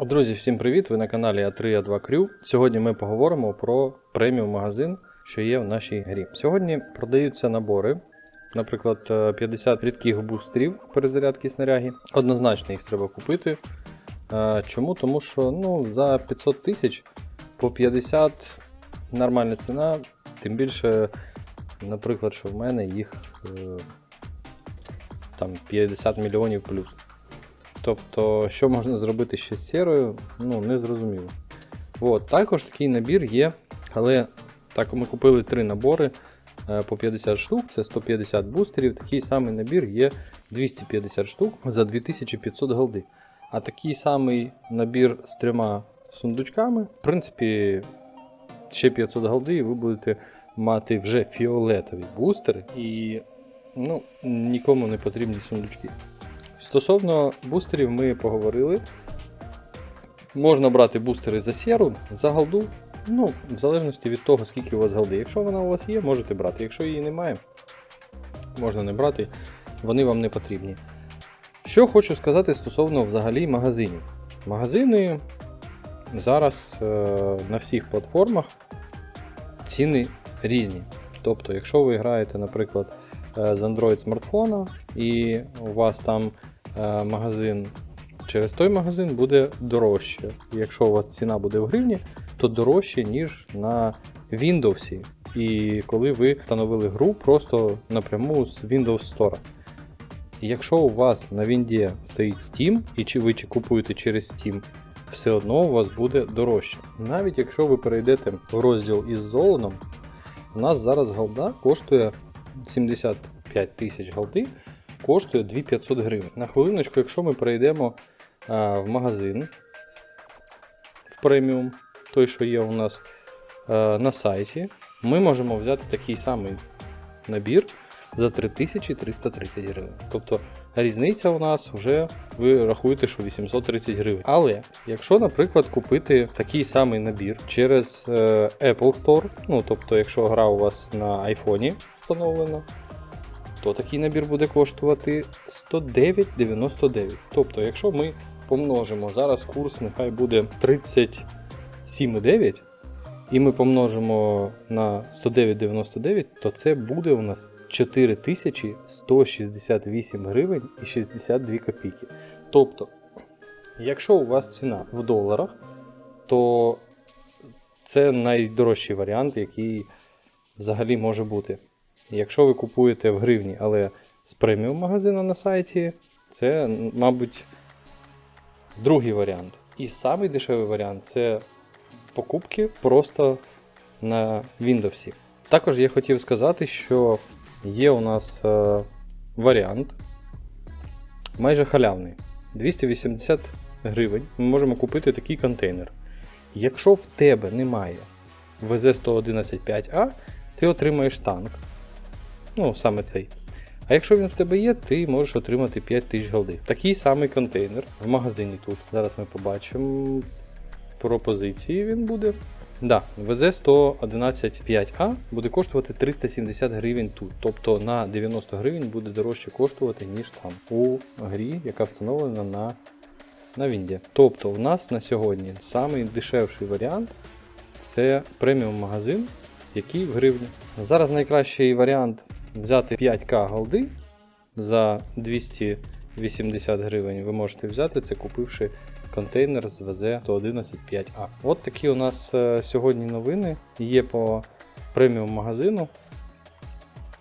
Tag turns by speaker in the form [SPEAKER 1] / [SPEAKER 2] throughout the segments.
[SPEAKER 1] Друзі, всім привіт! Ви на каналі А3А2 Крю. Сьогодні ми поговоримо про преміум магазин, що є в нашій грі. Сьогодні продаються набори, наприклад, е, 50 рідких бустерів перезарядки снаряги. Однозначно їх треба купити. Е, Чому? Тому що ну, за 500 тисяч по 50 нормальна ціна, тим більше, наприклад, що в мене їх е, там 50 мільйонів плюс. Тобто, що можна зробити ще з сірою, ну, не зрозуміло. От, також такий набір є, але так ми купили три набори е, по 50 штук, це 150 бустерів. Такий самий набір є 250 штук за 2500 голди. А такий самий набір з трьома сундучками, в принципі, ще 500 голди, і ви будете мати вже фіолетові бустери і ну, нікому не потрібні сундучки. Стосовно бустерів ми поговорили. Можна брати бустери за сіру, за голду. Ну, в залежності від того, скільки у вас голди. Якщо вона у вас є, можете брати. Якщо її немає, можна не брати, вони вам не потрібні. Що хочу сказати стосовно взагалі магазинів. Магазини зараз е, на всіх платформах ціни різні. Тобто, якщо ви граєте, наприклад, е, з Android смартфона і у вас там магазин через той магазин буде дорожче. Якщо у вас ціна буде в гривні, то дорожче, ніж на Windows. І коли ви встановили гру просто напряму з Windows Store. Якщо у вас на Вінді стоїть Steam, і чи ви чи купуєте через Steam, все одно у вас буде дорожче. Навіть якщо ви перейдете в розділ із золоном, у нас зараз голда коштує 75 тисяч голди, коштує 2500 гривень. На хвилиночку, якщо ми перейдемо в магазин в преміум, той, що є у нас на сайті, ми можемо взяти такий самий набір за 3330 гривень. Тобто різниця у нас вже ви рахуєте, що 830 гривень. Але якщо, наприклад, купити такий самий набір через е, Apple Store, ну тобто, якщо гра у вас на айфоні встановлена, то такий набір буде коштувати 109,99. Тобто, якщо ми помножимо зараз курс, нехай буде 37,9, і ми помножимо на 109,99, то це буде у нас 4168 гривень і 62 копійки. Тобто, якщо у вас ціна в доларах, то це найдорожчий варіант, який взагалі може бути. Якщо ви купуєте в гривні, але з преміум магазину на сайті, це, мабуть, другий варіант. І самий дешевий варіант це покупки просто на Windows. Також я хотів сказати, що є у нас е, варіант майже халявний. 280 гривень ми можемо купити такий контейнер. Якщо в тебе немає ВЗ-111-5А, ти отримаєш танк. Ну, саме цей. А якщо він в тебе є, ти можеш отримати 5000 голди. Такий самий контейнер в магазині тут. Зараз ми побачимо пропозиції він буде. Да, ВЗ-111-5А буде коштувати 370 гривень тут. Тобто на 90 гривень буде дорожче коштувати, ніж там у грі, яка встановлена на, на Вінді. Тобто у нас на сьогодні самий дешевший варіант це преміум магазин, який в гривні. Зараз найкращий варіант взяти 5К голди за 280 гривень. Ви можете взяти це, купивши контейнер з ВЗ 111.5А. От такі у нас е, сьогодні новини є по преміум магазину.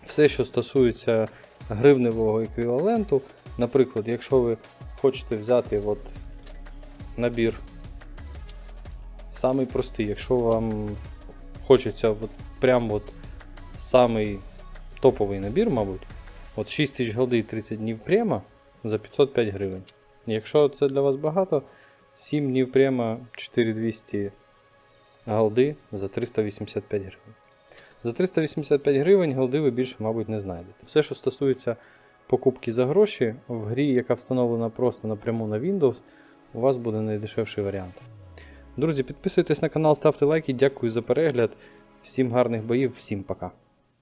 [SPEAKER 1] Все, що стосується гривневого еквіваленту, наприклад, якщо ви хочете взяти от набір самий простий, якщо вам хочеться от прям от самий топовий набір, мабуть, от 6 тисяч голди і 30 днів према за 505 гривень. Якщо це для вас багато, 7 днів према 4200 голди за 385 гривень. За 385 гривень голди ви більше, мабуть, не знайдете. Все, що стосується покупки за гроші, в грі, яка встановлена просто напряму на Windows, у вас буде найдешевший варіант. Друзі, підписуйтесь на канал, ставте лайки, дякую за перегляд. Всім гарних боїв, всім пока.